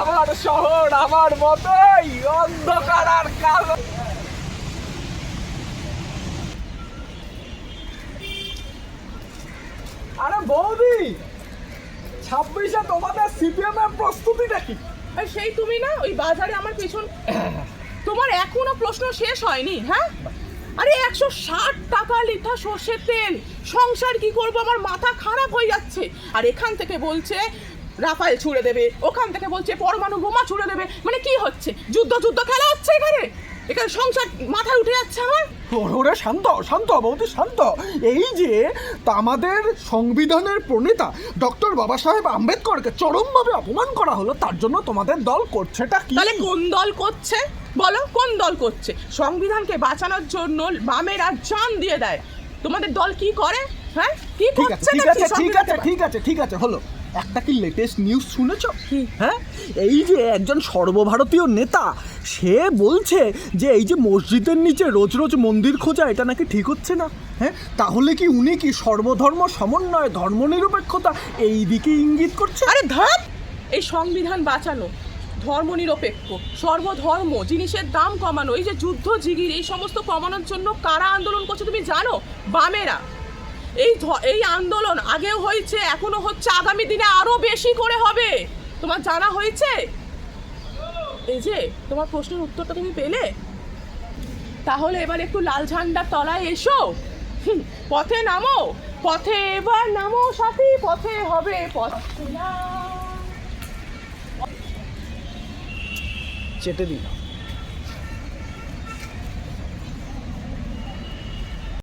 আমার শহর আমার মতোই অন্ধকার আর কালো। আরে বৌদি, ছাব্বিশে তোমাদের সিপিএম এর প্রস্তুতি আর সেই তুমি না, ওই বাজারে আমার পেছন তোমার এখনও প্রশ্ন শেষ হয়নি হ্যাঁ? আরে একশো ষাট টাকা লিটার সর্ষের তেল, সংসার কি করব? আমার মাথা খারাপ হয়ে যাচ্ছে। আর এখান থেকে বলছে রাফায়েল ছুড়ে দেবে ওখান থেকে বলছে পরমাণু বোমা ছুড়ে দেবে। মানে কি হচ্ছে? যুদ্ধ যুদ্ধ খেলা হচ্ছে এখানে? এখানে সংসার মাথায় উঠে যাচ্ছে আমার? ওরে শান্ত শান্ত বৌদি শান্ত। এই যে তা আমাদের সংবিধানের প্রণেতা ডক্টর বাবা সাহেব আম্বেদকরকে চরমভাবে অপমান করা হলো তার জন্য তোমাদের দল করছেটা কি? তাহলে কোন দল করছে? বলো কোন দল করছে? সংবিধানকে বাঁচানোর জন্য বামেরা জান দিয়ে দেয়। তোমাদের দল কি করে? হ্যাঁ? কি করছে ঠিক আছে ঠিক আছে ঠিক আছে ঠিক আছে হলো। একটা কি লেটেস্ট নিউজ শুনেছ? কি? হ্যাঁ? এই যে একজন সর্বভারতীয় নেতা সে বলছে যে এই যে মসজিদের নিচে রোজ রোজ মন্দির খোঁজা এটা নাকি ঠিক হচ্ছে না? হ্যাঁ? তাহলে কি উনি কি সর্বধর্ম সমন্বয় ধর্মনিরপেক্ষতা এই দিকে ইঙ্গিত করছে? আরে ধাপ এই সংবিধান বাঁচানো ধর্মনিরপেক্ষ সর্বধর্ম জিনিসের দাম কমানো এই যে যুদ্ধ জিগির এই সমস্ত কমানোর জন্য কারা আন্দোলন করছে তুমি জানো? বামেরা। এই এই আন্দোলন আগেও হয়েছে, এখনও হচ্ছে, আগামী দিনে আরও বেশি করে হবে। তোমার জানা হয়েছে? এই যে, তোমার প্রশ্নের উত্তরটা তুমি পেলে? তাহলে এবার একটু লাল ঝান্ডার তলায় এসো। পথে নামো, পথে এবার নামো সাথী, পথে হবে পথে। চেটে দিলাম।